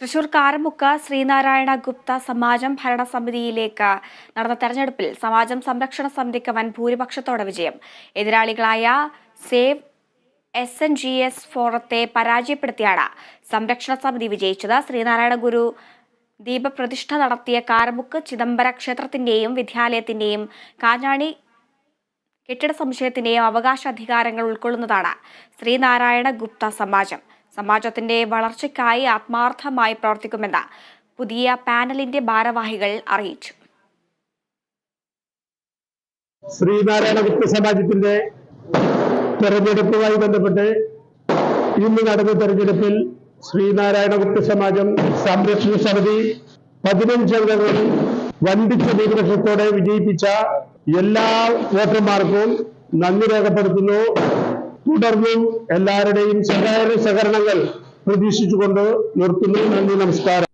തൃശൂർ കാരമുക്ക ശ്രീനാരായണ ഗുപ്ത സമാജം ഭരണസമിതിയിലേക്ക് നടന്ന തെരഞ്ഞെടുപ്പിൽ സമാജം സംരക്ഷണ സമിതിക്ക് വൻ ഭൂരിപക്ഷത്തോടെ വിജയം. എതിരാളികളായ save S N G S ഫോറത്തെ പരാജയപ്പെടുത്തിയാണ് സംരക്ഷണ സമിതി വിജയിച്ചത്. ശ്രീനാരായണ ഗുരു ദീപപ്രതിഷ്ഠ നടത്തിയ കാരമുക്ക് ചിദംബര ക്ഷേത്രത്തിന്റെയും വിദ്യാലയത്തിന്റെയും കാഞ്ഞാണി കെട്ടിട സമുച്ചയത്തിന്റെയും അവകാശാധികാരങ്ങൾ ഉൾക്കൊള്ളുന്നതാണ് ശ്രീനാരായണ ഗുപ്ത സമാജം. സമാജത്തിന്റെ വളർച്ചയ്ക്കായി ആത്മാർത്ഥമായി പ്രവർത്തിക്കുമെന്ന് പുതിയ പാനലിന്റെ ഭാരവാഹികൾ അറിയിച്ചു. ശ്രീനാരായണ ഗുപ്ത സമാജത്തിന്റെ തെരഞ്ഞെടുപ്പുമായി ബന്ധപ്പെട്ട് ഇന്ന് നടന്ന തെരഞ്ഞെടുപ്പിൽ ശ്രീനാരായണ ഗുപ്ത സമാജം സംരക്ഷണ സമിതി പതിനഞ്ച് അംഗങ്ങൾ വൻപിച്ച ഭൂരിപക്ഷത്തോടെ വിജയിപ്പിച്ച എല്ലാ വോട്ടർമാർക്കും നന്ദി രേഖപ്പെടുത്തുന്നു. തുടർന്നും എല്ലാവരുടെയും സഹായ സഹകരണങ്ങൾ പ്രതീക്ഷിച്ചുകൊണ്ട് നിർത്തുന്നു. നന്ദി നമസ്കാരം.